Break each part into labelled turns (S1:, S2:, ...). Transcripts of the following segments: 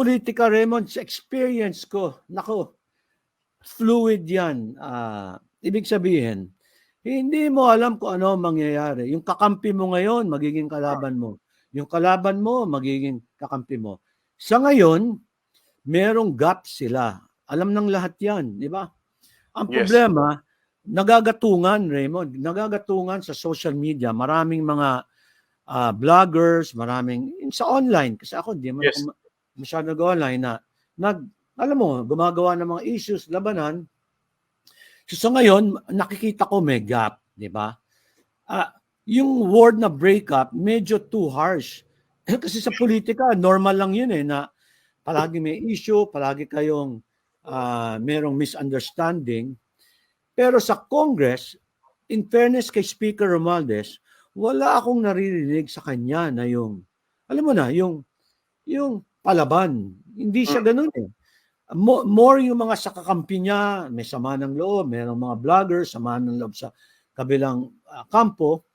S1: politika, Raymond, sa experience ko, nako, fluid yan. Ah, ibig sabihin, hindi mo alam kung ano ang mangyayari. Yung kakampi mo ngayon, magiging kalaban mo. Yung kalaban mo, magiging kakampi mo. Sa ngayon, merong gap sila. Alam ng lahat yan, di ba? Ang
S2: Yes.
S1: problema, nagagatungan, Raymond, nagagatungan sa social media. Maraming mga ah, vloggers, maraming sa online kasi ako hindi man
S2: Yes.
S1: ako masyado nag-online na nag alam mo, gumagawa ng mga issues, labanan. So sa ngayon, nakikita ko may gap, di ba? Ah, yung word na breakup, medyo too harsh. Eh, kasi sa politika, normal lang yun eh, na palagi may issue, palagi kayong ah, merong misunderstanding. Pero sa Congress, in fairness kay Speaker Romualdez, wala akong naririnig sa kanya na yung, alam mo na, yung, yung palaban. Hindi siya ganun eh. Mo- More yung mga sa kakampi niya, may sama ng loob, mayroong mga vloggers, sama ng loob sa kabilang ah, kampo.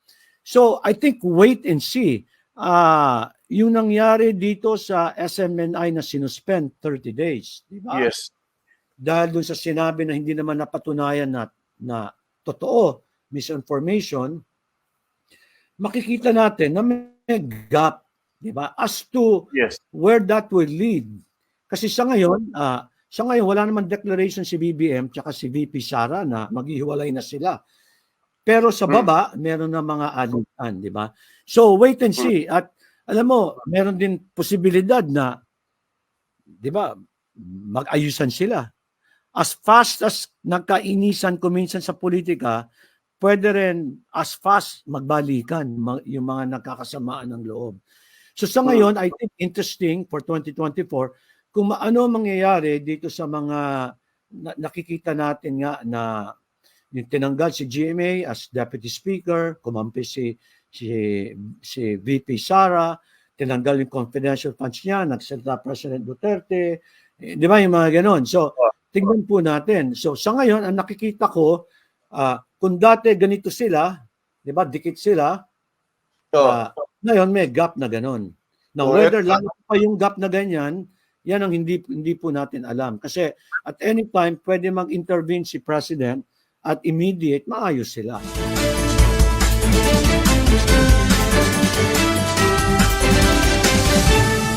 S1: So, I think wait and see. Ah, yung nangyari dito sa SMNI na sinuspend 30 days, di ba?
S2: Yes.
S1: dahil dun sa sinabi na hindi naman napatunayan na, na totoo, misinformation, makikita natin na may gap, di ba? As to
S2: Yes.
S1: where that will lead. Kasi sa ngayon, ah, sa ngayon wala naman declaration si BBM tsaka si VP Sara na maghihiwalay na sila. Pero sa
S2: Hmm.
S1: baba, meron na mga alitan, di ba? So wait and see. At alam mo, meron din posibilidad na, di ba, mag-ayusan sila. As fast as nagkainisan ko minsan sa politika, pwede rin as fast magbalikan ma- yung mga nagkakasamaan ng loob. So sa ngayon, I think interesting for 2024 kung ano ang mangyayari dito sa mga na- nakikita natin nga na yung tinanggal si GMA as Deputy Speaker, kumampi si si si VP Sara, tinanggal yung confidential funds niya, nagsalita President Duterte, eh, di ba yung mga ganon. So, tignan po natin. So, sa ngayon, ang nakikita ko, ah, kung dati ganito sila, di ba, dikit sila, Ah, ngayon may gap na ganun. Now,
S2: Correct.
S1: whether lalo pa yung gap na ganyan, yan ang hindi hindi po natin alam. Kasi at any time, pwede mag-intervene si President at immediate, maayos sila.